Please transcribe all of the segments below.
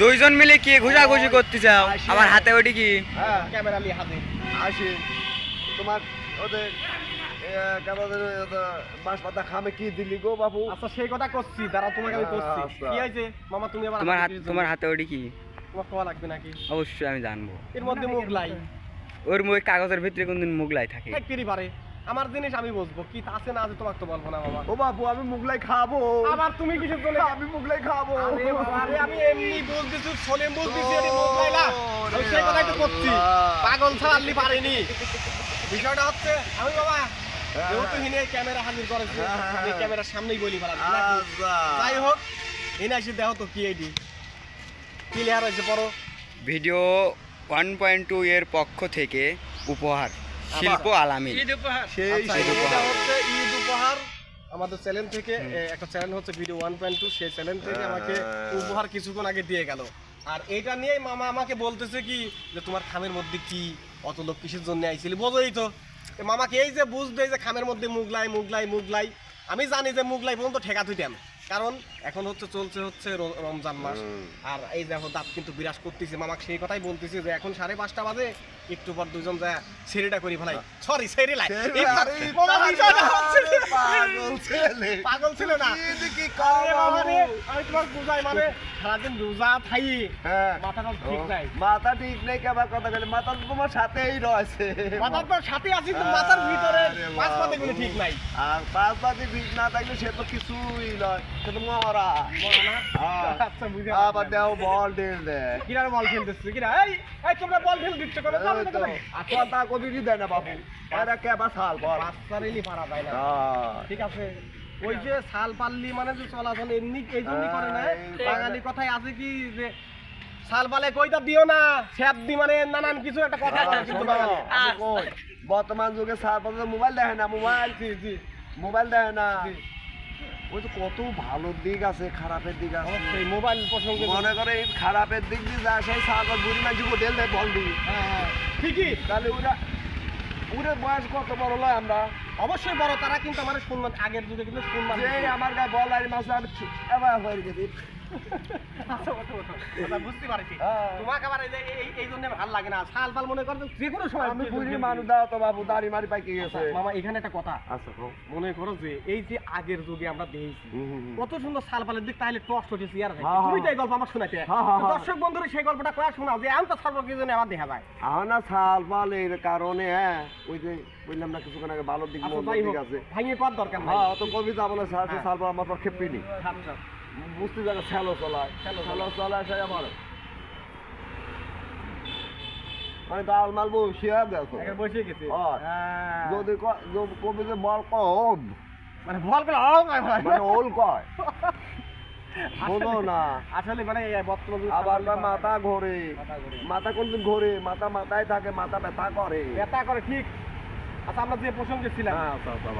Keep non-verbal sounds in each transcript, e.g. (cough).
দুইজন মিলে কি ঘুষাঘুষি করতে চাও আমার হাতে ওটি কি? হ্যাঁ। তোমার ওদের ওদের আচ্ছা সেই কথা করছি দাঁড়া তোমাকে করছি। আচ্ছা। কি তোমার হাতে কিছু তোমার। হাতে ওটি কি? তোমার লাগবে নাকি? অবশ্যই আমি জানব। এর মধ্যে মুখলাই ওর মুখে কাগজের ভিতরে কোনদিন মুগলাই থাকে? পারে। আমার জিনিস আমি বুঝব। কি আছে না আছে তোমাকে তো বলব না বাবা। ও বাবু আমি মুগলাই খাব। আবার তুমি কিছু জন্য? আমি মুগলাই খাব। আরে বাবা রে, আমি এমনি বলতেছি সলিম বলতেছি এটি মুখ লাইলা আমি সেই কথাই তো করছি। পাগল ছাড়ালি পারেনি। বিষয়টা হচ্ছে আমি বাবা যেহেতু হিনে ক্যামেরা হাজির করেছে হ্যাঁ, হ্যাঁ, এই হ্যাঁ। ক্যামেরার সামনেই বলি পারা আচ্ছা। যাই হোক এনে এসে দেখো তো কি এইটি ক্লিয়ার হয়েছে পরো ভিডিও ওয়ান পয়েন্ট টু এর পক্ষ থেকে উপহার। শিল্প আলামী সেই আচ্ছা, সেই এটা হচ্ছে ঈদ উপহার। আমাদের চ্যানেল থেকে একটা চ্যানেল হচ্ছে ভিডিও ওয়ান পয়েন্ট টু। সেই চ্যানেল থেকে আমাকে হ্যাঁ। উপহার কিছুক্ষণ আগে দিয়ে গেল। আর এইটা নিয়েই মামা আমাকে বলতেছে কি যে তোমার খামের মধ্যে কি? অত লোক কিসের জন্য আইছিলি? বোঝোই তো। মামাকে এই যে বুঝবে যে খামের মধ্যে মুগলাই মুগলাই মুগলাই। আমি জানি যে মুগলাই পর্যন্ত ঠেকা থুইতাম। কারণ এখন হচ্ছে চলছে হচ্ছে রমজান মাস। আর এই দেখো দাঁত কিন্তু বিরাজ করতেছে। মামাকে সেই কথাই বলতেছে যে এখন সাড়ে পাঁচটা বাজে একটু পর দুজন যা সেরিটা করি ফেলাই। সরি সেরি লাই। পাগল ছেলে। পাগল ছিল না। আমি তোমার বুঝাই মানে সারাদিন রোজা থাই। হ্যাঁ। মাথাটা ঠিক নাই। মাথা ঠিক নেই কেবার কথা গেলে মাথা তোমার সাথেই রয়েছে। মাথার তো সাথে আছি তো মাথার ভিতরে পাঁচ পাতে গুলো ঠিক নাই। আর পাঁচ বীজ না থাকলে সে তো কিছুই নয় সে তো মরা। হ্যাঁ। আচ্ছা আবার দেও বল ঢেল দে। কিরা বল কিরা? এই এই তোমরা বল খেল দিচ্ছ করে যাও না করে কথা কবি দেয় না বাবু এরা কেবা সাল বল। পারা যায় না। হ্যাঁ। ঠিক আছে। ওই যে শাল পাল্লি মানে যে চলাচল এমনি এই জন্যই করে না। বাঙালি কথায় আছে কি যে শাল পালে কইটা দিও না স্যাপ দি মানে নানান কিছু একটা কথা আছে কিন্তু বাঙালি আমি কই, বর্তমান যুগে সার পাতে মোবাইল দেখে না মোবাইল জি জি মোবাইল দেখে না। ওই তো কত ভালো দিক আছে খারাপের দিক আছে। অবশ্যই মোবাইল প্রসঙ্গে মনে করে এই খারাপের দিক দিয়ে যায় সেই সাগর বুড়ি মাঝি হোটেল দেয় বল দিই হ্যাঁ হ্যাঁ ঠিকই। তাহলে ওরা ওদের বয়স কত বড় লয় আমরা? অবশ্যই বড় তারা কিন্তু আমার সম্মান আগের যুগে কিন্তু সম্মান যে আমার গায়ে বল আর মাছ আমি এবার হয়ে গেছি। আচ্ছা। আচ্ছা, মনে করো যে আচ্ছা এই যে আগের যুগে আমরা দেখেছি। কত সুন্দর পালের দিক তাহলে গল্প আমার শোনাতে। দর্শক বন্ধুরা সেই গল্পটা কয়া শোনাও যে আমি তো সর্বকিছু আবার দেখা যায়। আমার না শাল পাল এর কারণে হ্যাঁ। ওই যে বললাম না কিছুক্ষণ আগে ভালো দিক আচ্ছা আছে। ভাঙিয়ে পাওয়ার দরকার হ্যাঁ তো কবিতা হ্যাঁ। পাল আমার পর খেপিনি আচ্ছা। বুঝতে যাবে শ্যালো চলায় শ্যালো চলায়। সে আমার। মানে ডাল মাল গেছে বসে গেছে। হ্যাঁ। যদি ক- যদি কবিতে বল কম মানে বল করে মানে ওল কয়। (laughs) শোনো না। আসলে মানে বর্তমান আবার না মাথা ঘোরে। মাথা কোনদিন ঘোরে? মাথা মাথায় থাকে মাথা ব্যথা করে। ব্যথা করে ঠিক। আচ্ছা আমরা যে প্রসঙ্গে ছিলাম হ্যাঁ আচ্ছা আচ্ছা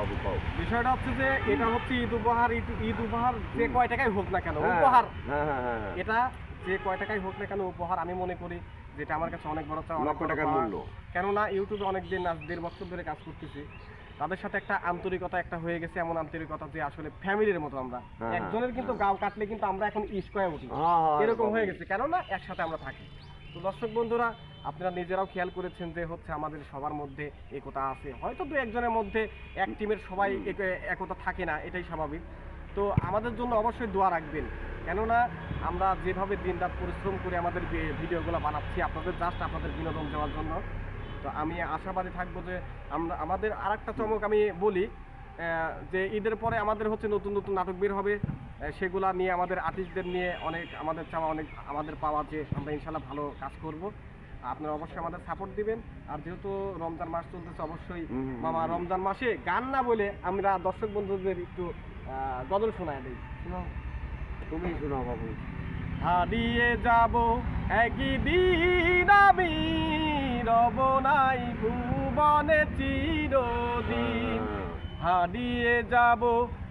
বিষয়টা হচ্ছে যে এটা হচ্ছে ঈদ উপহার ঈদ উপহার যে কয় টাকাই হোক না কেন হ্যাঁ, উপহার। হ্যাঁ। এটা যে কয় টাকাই হোক না কেন উপহার আমি মনে করি যেটা আমার কাছে অনেক বড় চাওয়া, লক্ষ টাকার মূল্য। কেননা ইউটিউবে অনেক দিন আজ দেড় বছর ধরে কাজ করতেছি তাদের সাথে একটা আন্তরিকতা একটা হয়ে গেছে এমন আন্তরিকতা যে আসলে ফ্যামিলির মতো আমরা। একজনের কিন্তু গাও কাটলে কিন্তু আমরা এখন ইস্কয়ে উঠি। এরকম হয়ে গেছে কেননা একসাথে আমরা থাকি। তো দর্শক বন্ধুরা আপনারা নিজেরাও খেয়াল করেছেন যে হচ্ছে আমাদের সবার মধ্যে একতা আছে। হয়তো দু একজনের মধ্যে এক টিমের সবাই এক- একতা থাকে না এটাই স্বাভাবিক। তো আমাদের জন্য অবশ্যই দোয়া রাখবেন। কেননা আমরা যেভাবে দিনরাত পরিশ্রম করে আমাদের ভিডিওগুলো বানাচ্ছি আপনাদের জাস্ট আপনাদের বিনোদন দেওয়ার জন্য। তো আমি আশাবাদী থাকব যে আমরা আমাদের আর একটা চমক আমি বলি যে ঈদের পরে আমাদের হচ্ছে নতুন নতুন নাটক বের হবে। সেগুলা নিয়ে আমাদের আর্টিস্টদের নিয়ে অনেক আমাদের চাওয়া অনেক আমাদের পাওয়া যে আমরা ইনশাল্লাহ ভালো কাজ করব। আপনারা অবশ্যই আমাদের সাপোর্ট দিবেন। আর যেহেতু রমজান মাস চলতেছে অবশ্যই মামা রমজান মাসে গান না বলে আমরা দর্শক বন্ধুদের একটু গজল শোনায় দিই। তুমি শোনাও বাবু। হারিয়ে যাব একদিন আমি রব নাই ভুবনে চিরদিন। হারিয়ে যাব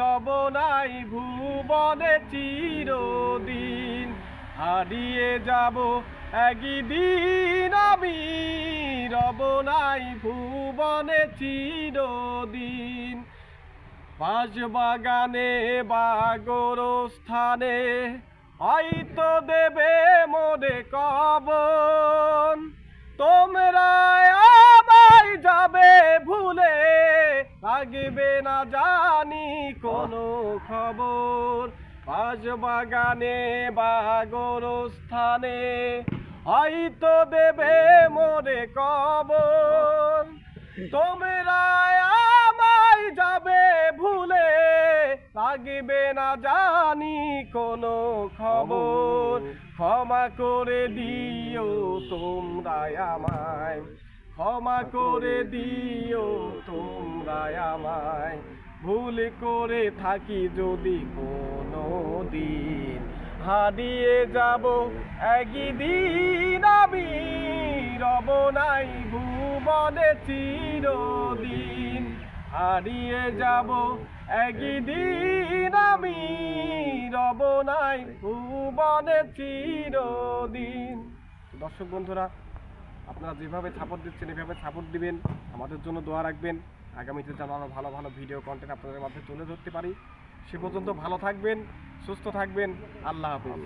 রব নাই ভুবনে চিরদিন। হারিয়ে যাব একদিন আমি। রব নাই ভুবনে চিরদিন। বাঁশ বাগানে বা স্থানে হয়তো দেবে মোরে কবন লাগবে না জানি কোনো খবর। বাঁশ বাগানে বা স্থানে হয়তো দেবে মোরে কবর। তোমরা আমায় যাবে ভুলে লাগবে না জানি কোনো খবর। ক্ষমা করে দিও তোমরা আমায়। ক্ষমা করে দিও তোমরা আমায়। ভুল করে থাকি যদি কোনো দিন হারিয়ে যাব একদিন আমি, রব নাই ভুবনে চিরদিন। হারিয়ে যাব একদিন আমি, রব নাই ভুবনে চিরদিন। দর্শক বন্ধুরা আপনারা যেভাবে সাপোর্ট দিচ্ছেন, এভাবে সাপোর্ট দিবেন। আমাদের জন্য দোয়া রাখবেন। আগামীতে যেন আরও ভালো ভালো ভিডিও কন্টেন্ট আপনাদের মাঝে তুলে ধরতে পারি। সে পর্যন্ত ভালো থাকবেন, সুস্থ থাকবেন। আল্লাহ হাফিজ।